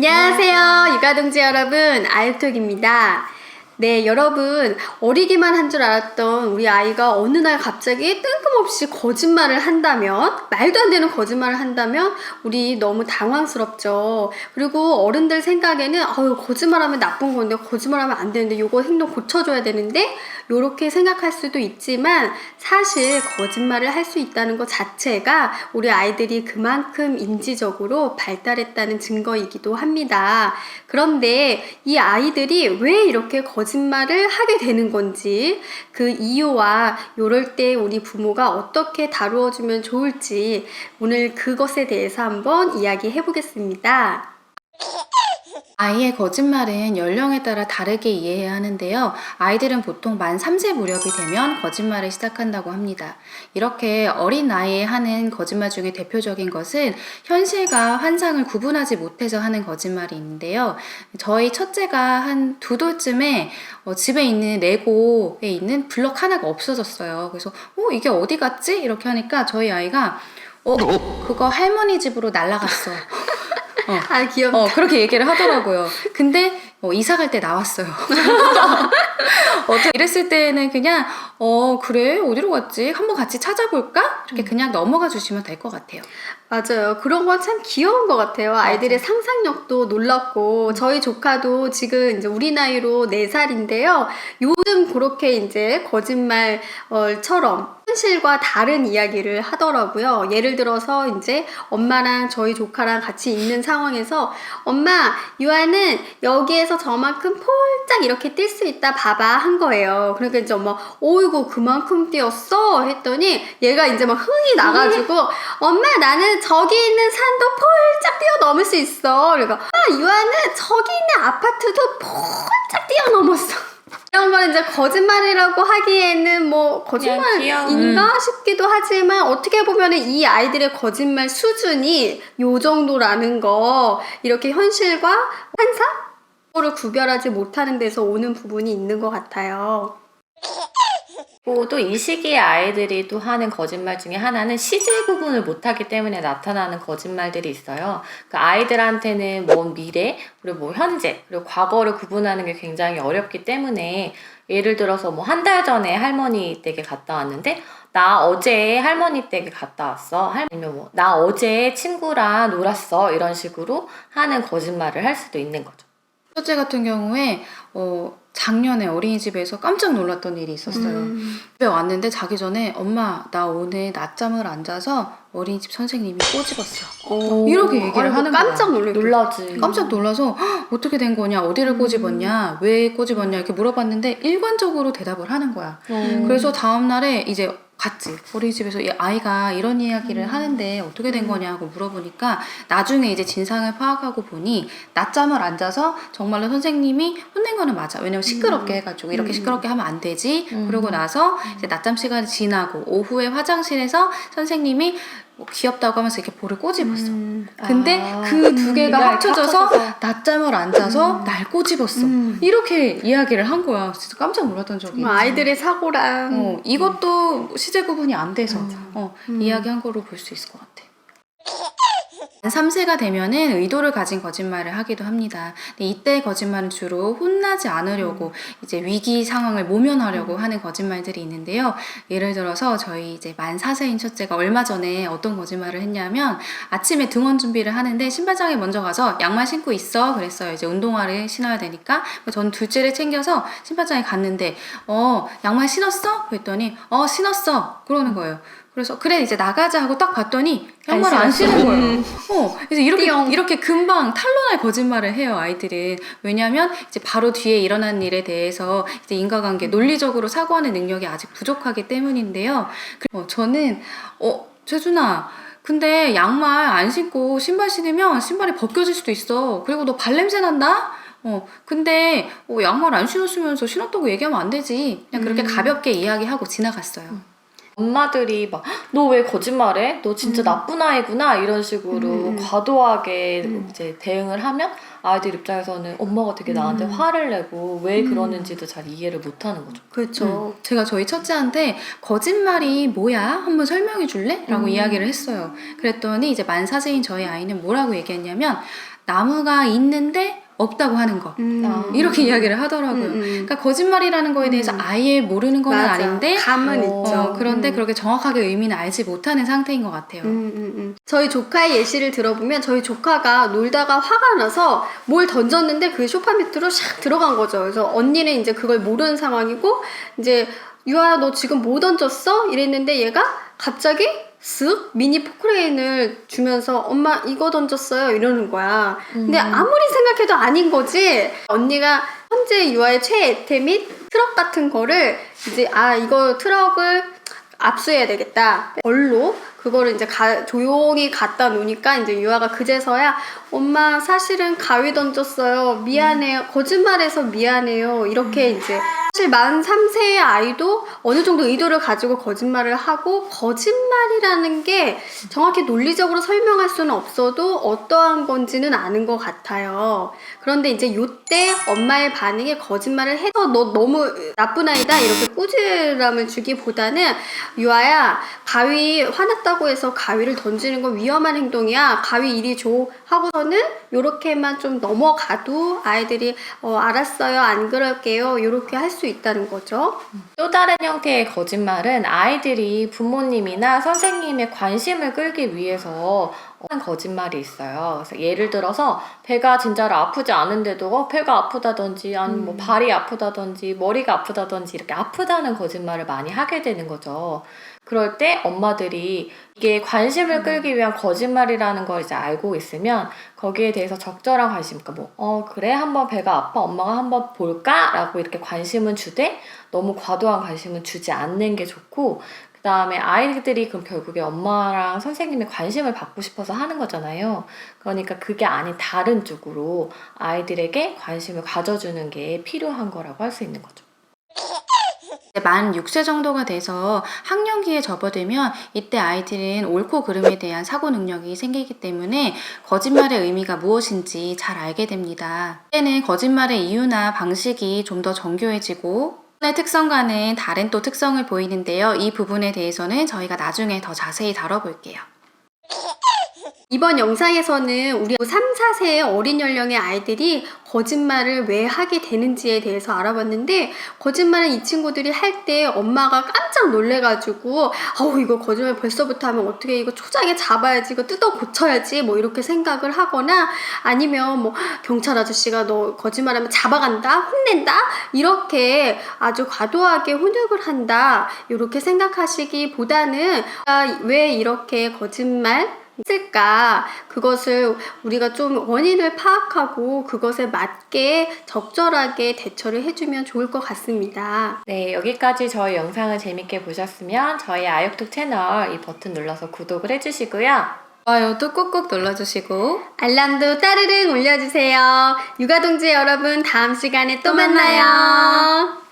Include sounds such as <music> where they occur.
안녕하세요, 육아동지 여러분, 아유톡입니다. 네, 여러분, 어리기만 한 줄 알았던 우리 아이가 어느 날 갑자기 뜬금없이 거짓말을 한다면, 말도 안 되는 거짓말을 한다면, 우리 너무 당황스럽죠. 그리고 어른들 생각에는, 어유 거짓말하면 나쁜 건데, 거짓말하면 안 되는데, 요거 행동 고쳐줘야 되는데, 요렇게 생각할 수도 있지만, 사실 거짓말을 할 수 있다는 것 자체가 우리 아이들이 그만큼 인지적으로 발달했다는 증거이기도 합니다. 그런데 이 아이들이 왜 이렇게 거짓말을 하게 되는 건지 그 이유와 요럴 때 우리 부모가 어떻게 다루어주면 좋을지 오늘 그것에 대해서 한번 이야기해 보겠습니다. 아이의 거짓말은 연령에 따라 다르게 이해해야 하는데요. 아이들은 보통 만 3세 무렵이 되면 거짓말을 시작한다고 합니다. 이렇게 어린 나이에 하는 거짓말 중에 대표적인 것은 현실과 환상을 구분하지 못해서 하는 거짓말이 있는데요. 저희 첫째가 한 두 돌쯤에 어, 집에 있는 레고에 있는 블럭 하나가 없어졌어요. 그래서 어, 이게 어디 갔지? 이렇게 하니까 저희 아이가 어, 그거 할머니 집으로 날라갔어. 어, <laughs> 아, 귀엽다. 어, 그렇게 얘기를 하더라고요. 근데 어, 이사 갈 때 나왔어요. <laughs> 어떻게 이랬을 때는 그냥 어 그래 어디로 갔지 한번 같이 찾아볼까 이렇게 그냥 넘어가 주시면 될 것 같아요. 맞아요. 그런 건 참 귀여운 것 같아요. 아이들의 상상력도 놀랍고, 저희 조카도 지금 이제 우리 나이로 4살인데요. 요즘 그렇게 이제 거짓말처럼 현실과 다른 이야기를 하더라고요. 예를 들어서 이제 엄마랑 저희 조카랑 같이 있는 상황에서 엄마, 유아는 여기에서 저만큼 폴짝 이렇게 뛸 수 있다 봐봐 한 거예요. 그러니까 이제 엄마, 어이구, 그만큼 뛰었어? 했더니 얘가 이제 막 흥이 나가지고 엄마 나는 저기 있는 산도 폴짝 뛰어넘을 수 있어. 그러니까 아 유아는 저기 있는 아파트도 폴짝 뛰어넘었어. 이런 거는 이제 거짓말이라고 하기에는 뭐. 거짓말인가 싶기도 하지만 어떻게 보면은 이 아이들의 거짓말 수준이 요 정도라는 거 이렇게 현실과 환상? 를 구별하지 못하는 데서 오는 부분이 있는 것 같아요. 또 이 시기에 아이들이 또 하는 거짓말 중에 하나는 시제 구분을 못하기 때문에 나타나는 거짓말들이 있어요. 그 아이들한테는 먼 미래, 그리고 뭐 현재, 그리고 과거를 구분하는 게 굉장히 어렵기 때문에 예를 들어서 뭐 한 달 전에 할머니 댁에 갔다 왔는데 나 어제 할머니 댁에 갔다 왔어. 할- 아니면 뭐 나 어제 친구랑 놀았어. 이런 식으로 하는 거짓말을 할 수도 있는 거죠. 첫째 같은 경우에 어, 작년에 어린이집에서 깜짝 놀랐던 일이 있었어요. 음. 집에 왔는데 자기 전에 엄마 나 오늘 낮잠을 안 자서 어린이집 선생님이 꼬집었어. 어. 이렇게 얘기를 아이고, 하는 깜짝 거야. 놀랐겠다. 놀라지. 깜짝 놀라서 "헉, 어떻게 된 거냐 어디를 꼬집었냐 왜 꼬집었냐 이렇게 물어봤는데 일관적으로 대답을 하는 거야 음. 그래서 다음 날에 이제 갔지? 어린이집에서 이 아이가 이런 이야기를 하는데 어떻게 된 거냐고 물어보니까 나중에 이제 진상을 파악하고 보니 낮잠을 안 자서 정말로 선생님이 혼낸 거는 맞아. 왜냐면 시끄럽게 해가지고 이렇게 음. 시끄럽게 하면 안 되지. 음. 그러고 나서 이제 낮잠 시간이 지나고 오후에 화장실에서 선생님이 뭐 귀엽다고 하면서 이렇게 볼을 꼬집었어 음. 근데 아. 그 두 개가 합쳐져서 합쳐져서. 낮잠을 안 자서 날 꼬집었어. 음. 이렇게 이야기를 한 거야. 진짜 깜짝 놀랐던 적이 정말 있어. 아이들의 사고랑 어, 이것도 시제 구분이 안 돼서 맞아. 어, 음. 이야기한 거로 볼 수 있을 것 같아. 3세가 되면은 의도를 가진 거짓말을 하기도 합니다. 근데 이때 거짓말은 주로 혼나지 않으려고 이제 위기 상황을 모면하려고 하는 거짓말들이 있는데요. 예를 들어서 저희 이제 만 4세인 첫째가 얼마 전에 어떤 거짓말을 했냐면 아침에 등원 준비를 하는데 신발장에 먼저 가서 양말 신고 있어 그랬어요. 이제 운동화를 신어야 되니까 전 둘째를 챙겨서 신발장에 갔는데 어 양말 신었어? 그랬더니 어 신었어 그러는 거예요. 그래서 그래 이제 나가자 하고 딱 봤더니 양말 안 신은 거예요. 어, 그래서 이렇게 띠용. 이렇게 금방 탄로날 거짓말을 해요 아이들은. 왜냐하면 이제 바로 뒤에 일어난 일에 대해서 이제 인과관계 논리적으로 사고하는 능력이 아직 부족하기 때문인데요. 그- 어, 저는 어 최준아. 근데 양말 안 신고 신발 신으면 신발이 벗겨질 수도 있어. 그리고 너 발냄새 난다? 어, 근데 어, 양말 안 신었으면서 신었다고 얘기하면 안 되지. 그냥 그렇게 음. 가볍게 이야기하고 지나갔어요. 엄마들이 막 너 왜 거짓말해? 너 진짜 음. 나쁜 아이구나 이런 식으로 음. 과도하게 음. 이제 대응을 하면 아이들 입장에서는 엄마가 되게 나한테 음. 화를 내고 왜 음. 그러는지도 잘 이해를 못하는 거죠. 그렇죠. 음, 제가 저희 첫째한테 거짓말이 뭐야? 한번 설명해 줄래? 라고 음. 이야기를 했어요. 그랬더니 이제 만 4세인 저희 아이는 뭐라고 얘기했냐면 나무가 있는데 없다고 하는 거. 음. 이렇게 이야기를 하더라고요. 음, 음. 그러니까 거짓말이라는 거에 대해서 음. 아예 모르는 건 맞아. 아닌데 감은 어, 있죠. 어, 그런데 음. 그렇게 정확하게 의미는 알지 못하는 상태인 것 같아요. 음, 음, 음. 저희 조카의 예시를 들어보면 저희 조카가 놀다가 화가 나서 뭘 던졌는데 그 소파 밑으로 샥 들어간 거죠. 그래서 언니는 이제 그걸 모르는 상황이고 이제 유아야 너 지금 뭐 던졌어? 이랬는데 얘가 갑자기 쓱 미니 포크레인을 주면서 엄마 이거 던졌어요 이러는 거야. 근데 음. 아무리 생각해도 아닌 거지. 언니가 현재 유아의 최애템 및 트럭 같은 거를 이제 아 이거 트럭을 압수해야 되겠다. 벌로 그거를 이제 가- 조용히 갖다 놓으니까 이제 유아가 그제서야 엄마 사실은 가위 던졌어요. 미안해요. 거짓말해서 미안해요. 이렇게 이제 사실 만 3세의 아이도 어느 정도 의도를 가지고 거짓말을 하고 거짓말이라는 게 정확히 논리적으로 설명할 수는 없어도 어떠한 건지는 아는 것 같아요. 그런데 이제 요때 엄마의 반응에 거짓말을 해서 너 너무 나쁜 아이다 이렇게 꾸지람을 주기보다는 유아야 가위 화났다고 해서 가위를 던지는 건 위험한 행동이야 가위 이리 줘 하고서는 요렇게만 좀 넘어가도 아이들이 어 알았어요 안 그럴게요 요렇게 할 수 있다는 거죠. 또 다른 형태의 거짓말은 아이들이 부모님이나 선생님의 관심을 끌기 위해서 거짓말이 있어요. 그래서 예를 들어서 배가 진짜로 아프지 않은데도 어, 배가 아프다든지 아니면 뭐 발이 아프다든지 머리가 아프다든지 이렇게 아프다는 거짓말을 많이 하게 되는 거죠. 그럴 때 엄마들이 이게 관심을 끌기 위한 거짓말이라는 걸 이제 알고 있으면 거기에 대해서 적절한 관심, 그러니까 뭐, 어, 그래, 한번 배가 아파, 엄마가 한번 볼까? 라고 이렇게 관심은 주되 너무 과도한 관심은 주지 않는 게 좋고, 그 다음에 아이들이 그럼 결국에 엄마랑 선생님의 관심을 받고 싶어서 하는 거잖아요. 그러니까 그게 아닌 다른 쪽으로 아이들에게 관심을 가져주는 게 필요한 거라고 할 수 있는 거죠. 만 6세 정도가 돼서 학령기에 접어들면 이때 아이들은 옳고 그름에 대한 사고 능력이 생기기 때문에 거짓말의 의미가 무엇인지 잘 알게 됩니다. 이때는 거짓말의 이유나 방식이 좀 더 정교해지고 의 특성과는 다른 또 특성을 보이는데요. 이 부분에 대해서는 저희가 나중에 더 자세히 다뤄볼게요. 이번 영상에서는 우리 3, 4세의 어린 연령의 아이들이 거짓말을 왜 하게 되는지에 대해서 알아봤는데 거짓말을 이 친구들이 할 때 엄마가 깜짝 놀래가지고 어우 이거 거짓말 벌써부터 하면 어떻게 이거 초장에 잡아야지 이거 뜯어 고쳐야지 뭐 이렇게 생각을 하거나 아니면 뭐 경찰 아저씨가 너 거짓말하면 잡아간다 혼낸다 이렇게 아주 과도하게 훈육을 한다 이렇게 생각하시기보다는 아, 왜 이렇게 거짓말 했을까? 그것을 우리가 좀 원인을 파악하고 그것에 맞게 적절하게 대처를 해주면 좋을 것 같습니다. 네, 여기까지 저희 영상을 재밌게 보셨으면 저희 아육톡 채널 이 버튼 눌러서 구독을 해주시고요. 좋아요도 꾹꾹 눌러주시고 알람도 따르릉 올려주세요. 육아동지 여러분, 다음 시간에 또 또 만나요.